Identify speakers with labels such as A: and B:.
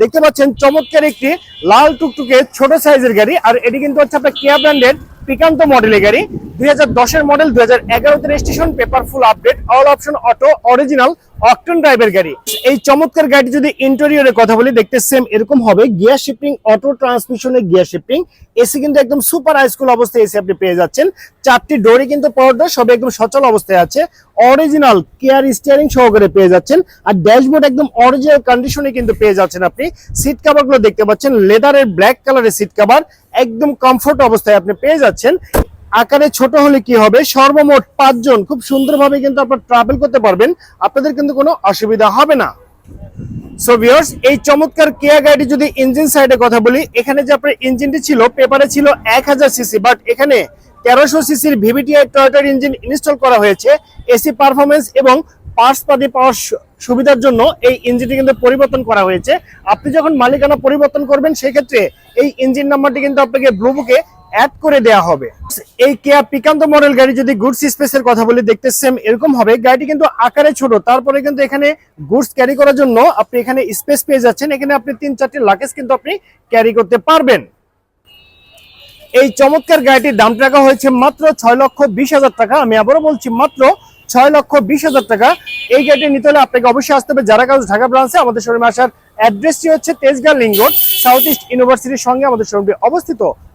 A: দেখতে পাচ্ছেন চমৎকার একটি লাল টুকটুকে ছোট সাইজের গাড়ি, আর এটি কিন্তু হচ্ছে আপনার কেয়া ব্র্যান্ডের পিকান্ত মডেলের গাড়ি। দুই হাজার মডেল দুই হাজার registration paper update all option auto original গাড়ি। এই চমৎকার গাড়িটি যদি ইন্টেরিয়রের কথা বলি, দেখতে এরকম হবে। Gear shifting auto gear shifting AC কিন্তু একদম সুপার হাইস্কুল অবস্থায় এসি আপনি পেয়ে যাচ্ছেন। চারটি ডোরই কিন্তু ডোর সব একদম সচল অবস্থায় আছে। অরিজিনাল কেয়ার স্টিয়ারিং সহকারে পেয়ে যাচ্ছেন। আর ড্যাশবোর্ড একদম অরিজিনাল কন্ডিশনে কিন্তু পেয়ে যাচ্ছেন আপনি। সিট কাভারগুলো দেখতে পাচ্ছেন লেদারের ব্ল্যাক কালারের সিট কাভার একদম কমফোর্ট অবস্থায় আপনি পেয়ে যাচ্ছেন। আকারে ছোট হলে কি হবে? সর্বমোট পাঁচজন। খুব সুন্দরভাবে কিন্তু আপনার ট্রাভেল করতে পারবেন। আপনাদের কিন্তু কোনো অসুবিধা হবে না। সো ভিউয়ার্স এই চমৎকার কেয়া গাড়ি যদি ইঞ্জিন সাইডে কথা বলি, এখানে যে আপনার ইঞ্জিনটি ছিল পেপারে ছিল এক হাজার সিসি বাট এখানে তেরোশো সিসির ভিভিটিআই টয়টার ইঞ্জিন ইনস্টল করা হয়েছে। এসি পারফরমেন্স এবং পার্টস পাতি পাওয়ার সুবিধার জন্য এই ইঞ্জিনটি কিন্তু পরিবর্তন করা হয়েছে। আপনি যখন মালিকানা পরিবর্তন করবেন, সেক্ষেত্রে এই ইঞ্জিন নাম্বারটি কিন্তু আপনাকে ব্লু বুকে অ্যাড করে দেওয়া হবে। এই কেয়া পিকান্ত মডেল গাড়ি যদি গুডস স্পেসের কথা বলি, দেখতে সেম এরকম হবে। গাড়িটি কিন্তু আকারে ছোট, তারপরে কিন্তু এখানে গুডস ক্যারি করার জন্য আপনি এখানে স্পেস পেয়ে যাচ্ছেন। এখানে আপনি তিন চারটি লাগেজ কিন্তু আপনি ক্যারি করতে পারবেন। এই চমৎকার গাড়িটির দাম টাকা হয়েছে মাত্র ছয় লক্ষ বিশ হাজার টাকা। আমি আবারও বলছি মাত্র ছয় লক্ষ বিশ হাজার টাকা। এই গাড়িটি নিতে হলে আপনাকে অবশ্যই আসতে হবে যারা কাজ ঢাকা ব্রাঞ্চে আমাদের শোরুমে আসার অ্যাড্রেসটি হচ্ছে Tejgaon link road South East ইউনিভার্সিটির সঙ্গে আমাদের শোরুমটি অবস্থিত।